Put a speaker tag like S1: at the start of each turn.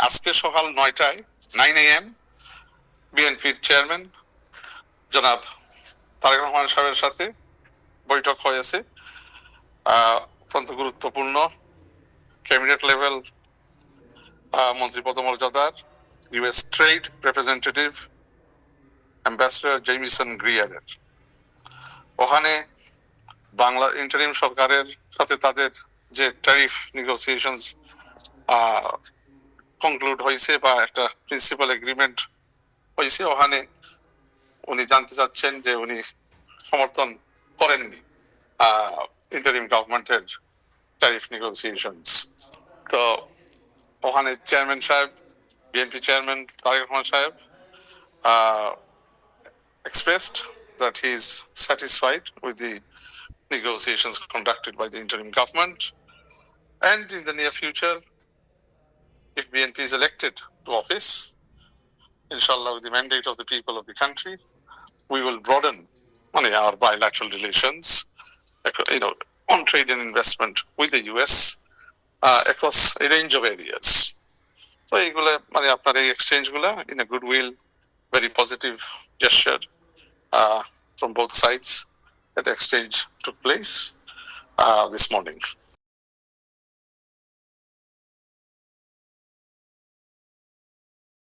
S1: আজকে সকাল নয়টায় নাইন এ এম বিএনপির চেয়ারম্যান জনাব তারেক রহমান সাহেবের সাথে বৈঠক হয়েছে। অত্যন্ত গুরুত্বপূর্ণ ক্যাবিনেট লেভেল মন্ত্রী পদমর্যাদার US trade representative ambassador Jamieson গ্রিয়ারের ওখানে বাংলা ইন্টারিম সরকারের সাথে তাদের যে ট্যারিফ নেগোসিয়েশনস কনক্লুড হয়েছে বা একটা প্রিন্সিপাল এগ্রিমেন্ট হয়েছে ওখানে উনি জানতে চাচ্ছেন যে উনি সমর্থন করেননি ইন্টারিম গভর্নমেন্টের ট্যারিফ নেগোসিয়েশনস তো ওখানে চেয়ারম্যান সাহেব বিএনপি চেয়ারম্যান তারেক রহমান সাহেব expressed that he is satisfied with the negotiations conducted by the interim government. And in the near future, if BNP is elected to office, inshallah, with the mandate of the people of the country, we will broaden on our bilateral relations, ac- you know, on trade and investment with the US uh, across a range of areas. So এইগুলা মানে আপনার এই exchange গুলা in a good will very positive gesture uh, from both sides. That exchange took place uh, this morning.